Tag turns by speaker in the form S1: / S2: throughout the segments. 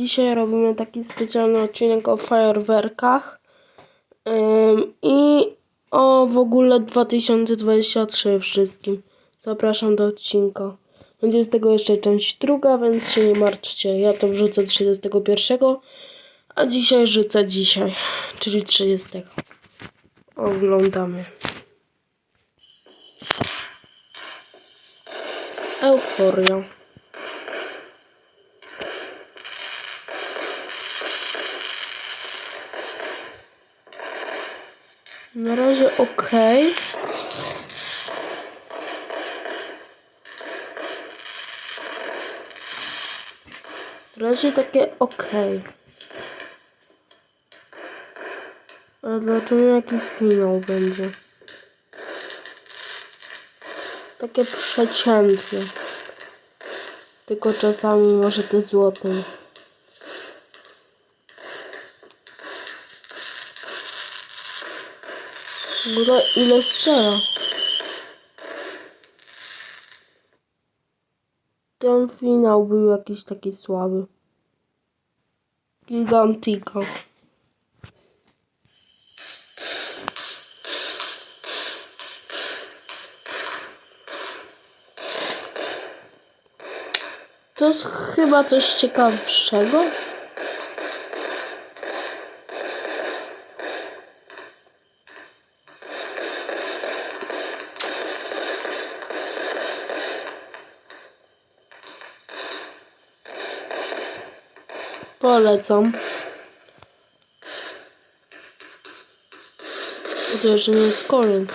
S1: Dzisiaj robimy taki specjalny odcinek o fajerwerkach i o w ogóle 2023 wszystkim. Zapraszam do odcinka. Będzie z tego jeszcze część druga, więc się nie martwcie. Ja to wrzucę 31, a dzisiaj rzucę dzisiaj, czyli 30. Oglądamy. Euforia. Na razie ok. Na razie takie ok. Ale zobaczymy jaki finał będzie. Takie przeciętne. Tylko czasami może te złote. Ogóle ile strzela? Ten finał był jakiś taki słaby. Gigantika. To jest chyba coś ciekawszego. Polecam. To jeszcze nie jest koniec.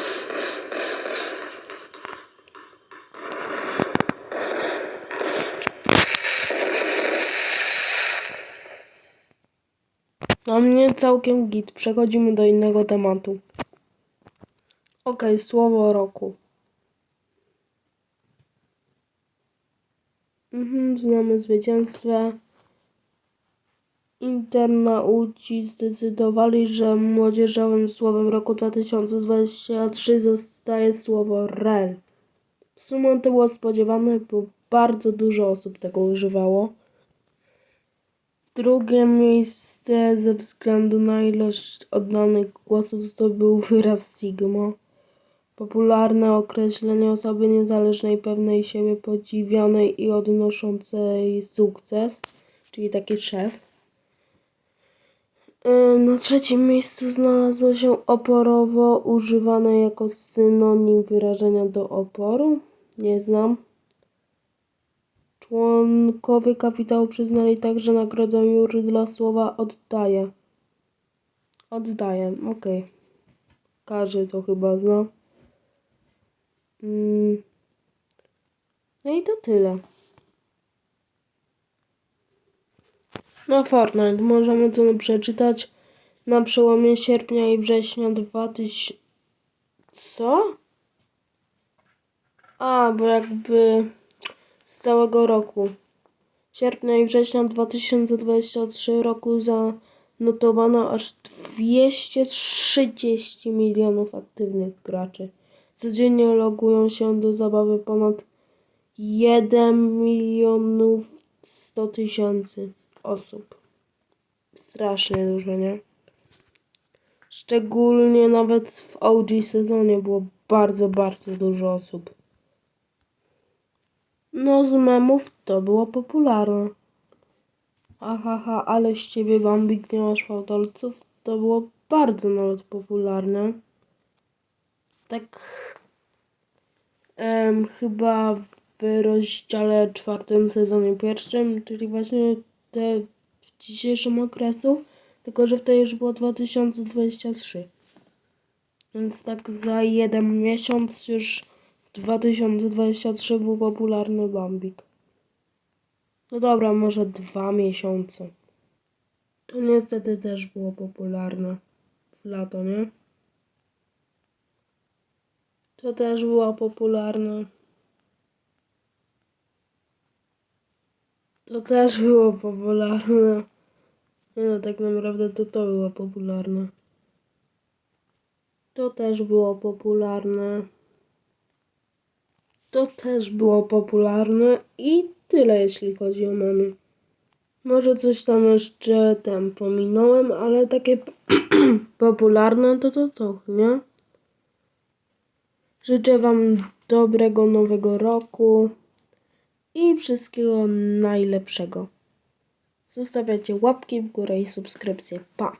S1: Dla mnie całkiem git. Przechodzimy do innego tematu. Ok, słowo roku. Mhm, znamy zwycięstwo. Internauci zdecydowali, że młodzieżowym słowem roku 2023 zostaje słowo REL. W sumie to było spodziewane, bo bardzo dużo osób tego używało. Drugie miejsce ze względu na ilość oddanych głosów zdobył wyraz Sigma. Popularne określenie osoby niezależnej, pewnej siebie, podziwianej i odnoszącej sukces, czyli taki szef. Ym, Na trzecim miejscu znalazło się oporowo, używane jako synonim wyrażenia do oporu. Nie znam. Członkowie kapitału przyznali także nagrodę Jury dla słowa oddaję. Oddaję, okej. Każdy to chyba zna. Mm. No i to tyle. No Fortnite, możemy to przeczytać na przełomie sierpnia i września 2000... Co? A, bo jakby z całego roku. Sierpnia i września 2023 roku zanotowano aż 230 milionów aktywnych graczy. Codziennie logują się do zabawy ponad 1 milionów 100 tysięcy osób. Strasznie dużo, nie? Szczególnie nawet w OG sezonie było bardzo, bardzo dużo osób. No z memów to było popularne. Ahaha, ale z ciebie Bambik nie masz fałdolców. To było bardzo nawet popularne. Tak em, chyba w rozdziale czwartym sezonie pierwszym, czyli właśnie te dzisiejszym okresu, tylko że wtedy już było 2023. Więc tak za jeden miesiąc już w 2023 był popularny Bambik. No dobra, może dwa miesiące. To niestety też było popularne w lato, nie? To też było popularne. To też było popularne. Nie no, tak naprawdę to to było popularne. To też było popularne. To też było popularne i tyle jeśli chodzi o memy. Może coś tam jeszcze tam pominąłem, ale takie popularne to to to, nie? Życzę Wam dobrego nowego roku i wszystkiego najlepszego. Zostawiacie łapki w górę i subskrypcje. Pa!